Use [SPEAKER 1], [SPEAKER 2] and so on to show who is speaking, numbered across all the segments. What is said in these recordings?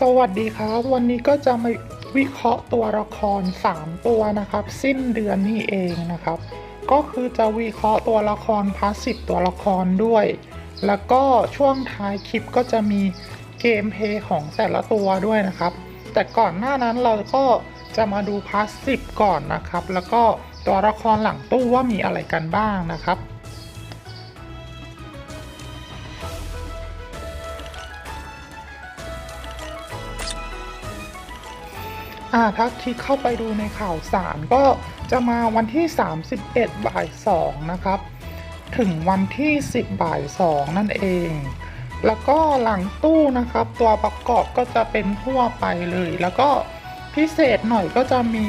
[SPEAKER 1] สวัสดีครับ วันนี้ก็จะมาวิเคราะห์ตัวละคร 3 ตัวนะครับ สิ้นเดือนนี้เองนะครับ ก็คือจะวิเคราะห์ตัวละครพาสซีฟตัวละครด้วย แล้วก็ช่วงท้ายคลิปก็จะมีเกมเพย์ของแต่ละตัวด้วยนะครับ แต่ก่อนหน้านั้นเราก็จะมาดูพาสซีฟก่อนนะครับ แล้วก็ตัวละครหลังตู้ว่ามีอะไรกันบ้างนะครับ อ่าถ้าคลิกเข้าไปดูในข่าวสารก็จะมาวันที่ 31บ่าย2นะครับ ถึงวันที่ 10บ่าย2นั่นเอง แล้วก็หลังตู้นะครับ ตัวประกอบก็จะเป็นทั่วไปเลย แล้วก็พิเศษหน่อยก็จะมี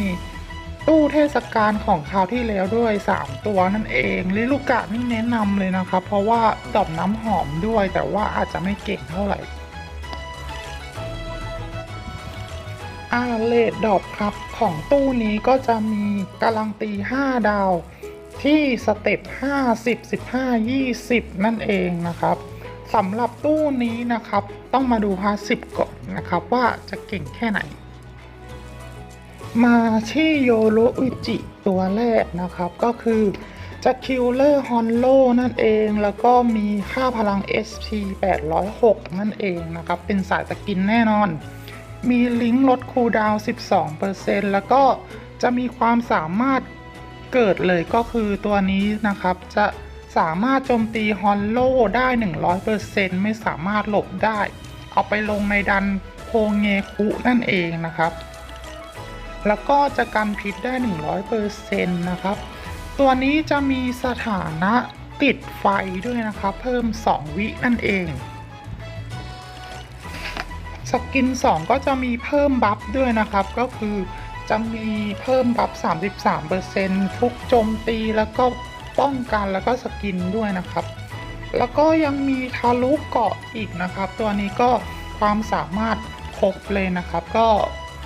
[SPEAKER 1] ตู้เทศกาลของคราวที่แล้วด้วย 3 ตัวนั่นเองลิลูกะนี่แนะนำเลยนะครับ เพราะว่าดอกน้ำหอมด้วยแต่ว่าอาจจะไม่เก่งเท่าไหร่ อาเลดดอบครับของตู้นี้ก็จะมีการันตี 5 ดาว ที่สเต็ป50 15 20 นั่นเองนะครับสำหรับตู้นี้นะครับ ต้องมาดูพาสิบก่อนนะครับ ว่าจะเก่งแค่ไหน มาที่โยโรอุจิตัวแรกนะครับก็คือจะคิลเลอร์ฮอนโลนั่นเองแล้วก็มีค่าพลัง SP 806 นั่นเองนะครับ เป็นสายสกินแน่นอน มีลิงก์ลดคูลดาวน์ 12%แล้วก็จะมีความสามารถเกิดเลยก็คือตัวนี้นะครับ จะสามารถโจมตีฮอนโลได้ 100%ไม่สามารถหลบได้ เอาไปลงในดันโพเงคุนั่นเองนะครับ แล้วก็จะกันพิษได้ 100%นะครับ ตัวนี้จะมีสถานะติดไฟด้วยนะครับ เพิ่ม 2 วินั่นเอง กิน 2 ก็จะมีเพิ่มบัฟด้วยนะครับ ก็คือจะมีเพิ่มบัฟ 33%ทุกโจมตีแล้วก็ป้องกันแล้วก็สกินด้วยนะครับ แล้วก็ยังมีทะลุเกาะอีกนะครับ ตัวนี้ก็ความสามารถครบเลยนะครับ ก็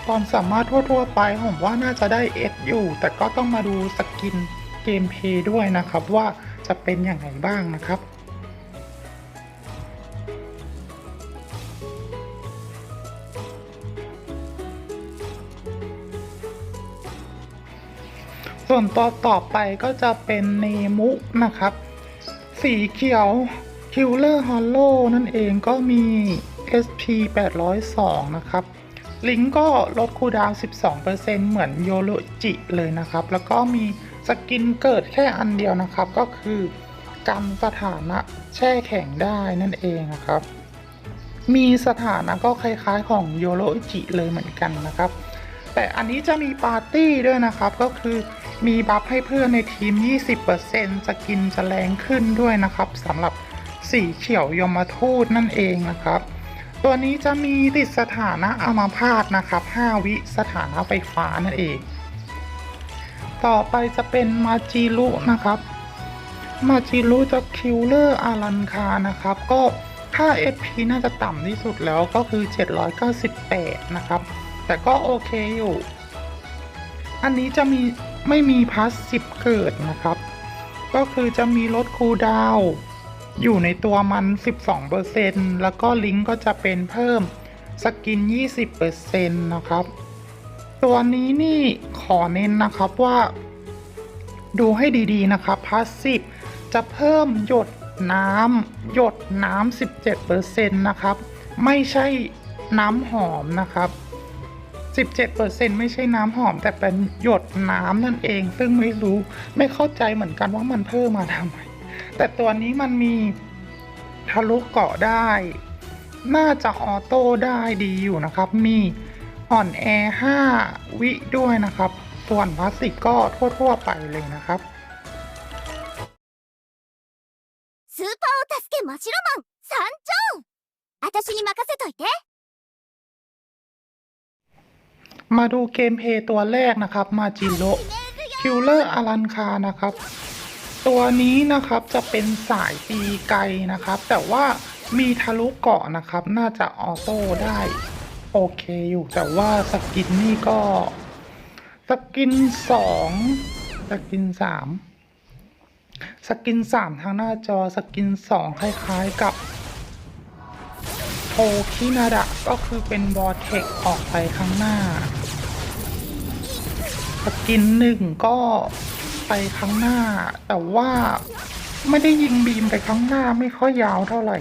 [SPEAKER 1] ความสามารถทั่ว ๆ ไปผมว่าน่าจะได้เอสอยู่ แต่ก็ต้องมาดูสกินเกมเพย์ด้วยนะครับ ว่าจะเป็นอย่างไรบ้างนะครับ ส่วนตัวต่อไปก็จะเป็นเนมุนะครับ สีเขียว Killer Hollow นั่นเองก็มี SP 802 นะครับ ลิงก์ก็ลดคูดาวน์12%เหมือนโยโรจิเลยนะครับ แล้วก็มีสกินเกิดแค่อันเดียวนะครับ ก็คือกันสถานะแช่แข็งได้นั่นเองนะครับ มีสถานะก็คล้ายๆของโยโรจิเลยเหมือนกันนะครับ แต่อันนี้จะมีปาร์ตี้ด้วยนะครับ ก็คือมีบัฟให้เพื่อนในทีม 20%สกินจะแรงขึ้นด้วยนะครับสำหรับสีเขียวยมทูตนั่นเองนะครับ ตัวนี้จะมีติดสถานะอามาพาตนะครับ 5 วิสถานะไฟฟ้านั่นเอง ต่อไปจะเป็นมาจิรุนะครับมาจิรุจะคิลเลอร์อารันคานะครับ ก็ค่า SP น่าจะต่ำที่สุดแล้วก็คือ 798 นะครับ แต่ก็โอเคอยู่ อันนี้จะมีไม่มีพาสซีฟเกิดนะครับ ก็คือจะมีลดคูดาวอยู่ในตัวมัน 12%แล้วก็ลิงก์ก็จะเป็นเพิ่มสกิน 20%นะครับ ตัวนี้นี่ขอเน้นนะครับว่า ดูให้ดีๆนะครับพาสซีฟจะเพิ่มหยดน้ำหยดน้ำ17%นะครับ ไม่ใช่น้ำหอมนะครับ 17%ไม่ใช่น้ำหอม แต่เป็นหยดน้ำนั่นเอง ซึ่งไม่รู้ไม่เข้าใจเหมือนกันว่ามันเพิ่มมาทำไม แต่ตัวนี้มันมีทะลุเกาะได้ น่าจะออโต้ได้ดีอยู่นะครับ มีอ่อนแอ 5 วิด้วยนะครับ ส่วนพลาสติกก็ทั่วๆไปเลยนะครับ
[SPEAKER 2] スーパーお助けマシロマン参上私に任せといて
[SPEAKER 1] มาดูเกมเพย์ตัวแรกนะครับ มาจิโร่คิลเลอร์อารันคานะครับ ตัวนี้นะครับจะเป็นสายตีไกลนะครับ แต่ว่ามีทะลุเกาะนะครับ น่าจะออโต้ได้ โอเคอยู่แต่ว่าสกินนี่ก็สกินสองสกินสามสกินสามทางหน้าจอสกินสองคล้ายๆกับโคินาดะก็คือเป็นบอเทกออกไปข้างหน้า สกินหนึ่งก็ไปข้างหน้า แต่ว่าไม่ได้ยิงบีมไปข้างหน้าไม่ค่อยยาวเท่าไหร่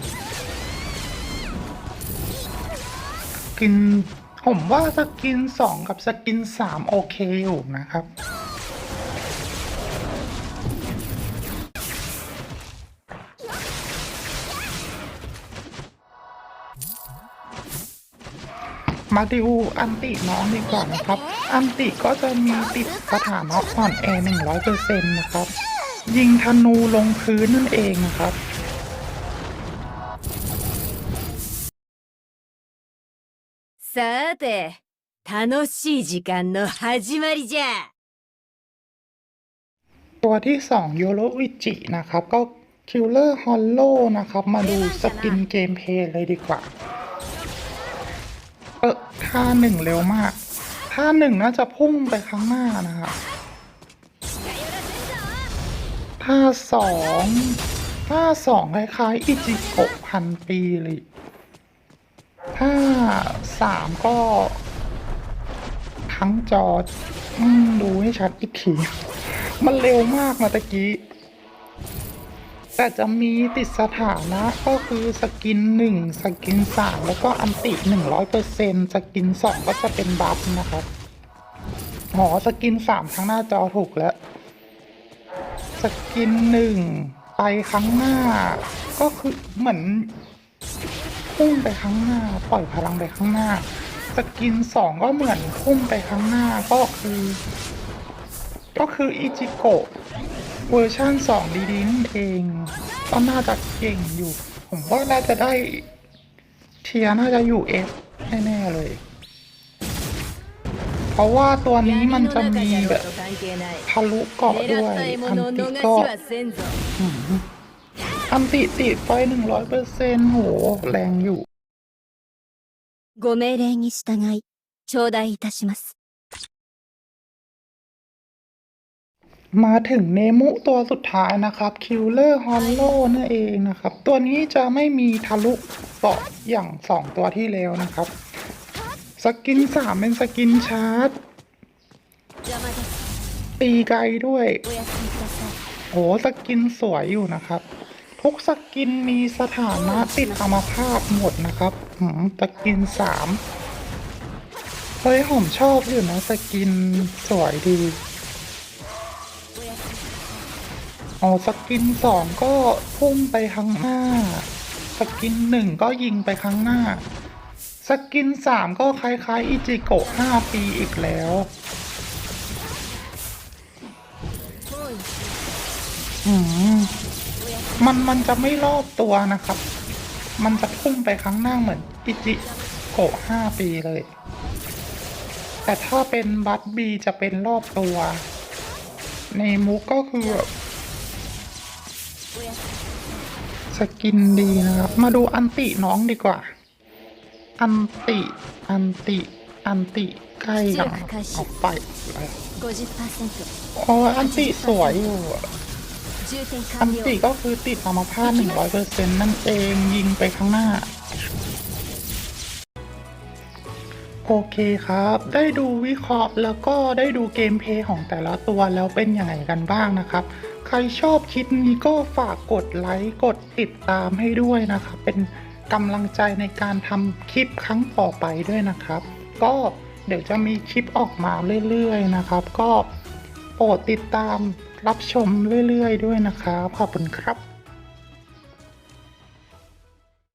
[SPEAKER 1] สกินผมว่าสกินสองกับสกินสามโอเคอยู่นะครับ มาดูอันติน้องดีกว่านะครับ อันติก็จะมีติดสถานะอ่อนแอ100%นะครับ ยิงธนูลงพื้นนั่นเองนะครับ
[SPEAKER 3] さて、楽しい時間の始まりじゃ。
[SPEAKER 1] ตัวที่2โยโรวิจินะครับ ก็คิลเลอร์ฮอลโลนะครับ มาดูสกินเกมเพลย์เลยดีกว่า เออท่าหนึ่งเร็วมากท่าหนึ่งน่าจะพุ่งไปข้างหน้านะครับท่าสองท่าสองคล้ายๆอิจิโกะพันปีเลยท่าสามก็ทั้งจอ ดูให้ชัดอีกที มันเร็วมากนะตะกี้ แต่จะมีติดสถานะก็คือสกินหนึ่งสกินสามแล้วก็อันติหนึ่งร้อยเปอร์เซ็นสกินสองก็จะเป็นบัฟนะครับหอสกินสามข้างหน้าจอถูกแล้ว สกินหนึ่งไปข้างหน้า ก็คือเหมือนพุ่งไปข้างหน้า ปล่อยพลังไปข้างหน้า สกินสองก็เหมือนพุ่งไปข้างหน้าก็คือ ก็คืออิจิโกะ เวอร์ชั่น2ดีๆนั่นเอง ก็น่าจะเก่งอยู่ ผมว่าน่าจะได้เทียร์น่าจะอยู่เอฟแน่ๆเลย เพราะว่าตัวนี้มันจะมีแบบ
[SPEAKER 3] 関係ない。
[SPEAKER 1] ทะลุเกาะด้ว
[SPEAKER 3] 狙っ
[SPEAKER 1] ย
[SPEAKER 3] た獲
[SPEAKER 1] อัน
[SPEAKER 3] 物を
[SPEAKER 1] ติ
[SPEAKER 3] 逃し
[SPEAKER 1] ก็
[SPEAKER 3] はせんぞ。
[SPEAKER 1] อืมอันติติดไปหนึ่งร้อยเปอร์เซ็นโห แรงอยู่
[SPEAKER 2] ご命令に従い頂戴いたします
[SPEAKER 1] มาถึงเนมุตัวสุดท้ายนะครับคิลเลอร์ฮอลโลนั่นเองนะครับ ตัวนี้จะไม่มีทะลุเปาะอย่าง 2 ตัวที่แล้วนะครับ สกิน 3 เป็นสกินชาร์จ ตีไกลด้วยโอ้สกินสวยอยู่นะครับ ทุกสกินมีสถานะติดอมภาพหมดนะครับอืมสกินสามเฮ้ยหอมชอบอยู่นะสกินสวยดี อ๋อสกินสองก็พุ่งไปข้างหน้า สกินหนึ่งก็ยิงไปข้างหน้า สกินสามก็คล้ายๆ อิจิโกะห้าปีอีกแล้ว อืมมันมันจะไม่รอบตัวนะครับ มันจะพุ่งไปข้างหน้าเหมือนอิจิโกะห้าปีเลย แต่ถ้าเป็นบัตบีจะเป็นรอบตัว ในมุกก็คือ สกินดีนะครับ มาดูอันติน้องดีกว่า อันติ อันติ อันติใกล้กับออกไปโอ้อันติสวยอยู่อันติก็คือติดอัรพาตหนึ่งร้อยเปอร์เซ็นต์นั่นเองยิงไปข้างหน้า โอเคครับ ได้ดูวิเคราะห์แล้วก็ได้ดูเกมเพย์ของแต่ละตัวแล้วเป็นยังไงกันบ้างนะครับ ใครชอบคลิปนี้ก็ฝากกดไลค์กดติดตามให้ด้วยนะครับ เป็นกำลังใจในการทำคลิปครั้งต่อไปด้วยนะครับ ก็เดี๋ยวจะมีคลิปออกมาเรื่อยๆนะครับ ก็โปรดติดตามรับชมเรื่อยๆ ด้วยนะครับขอบคุณครับ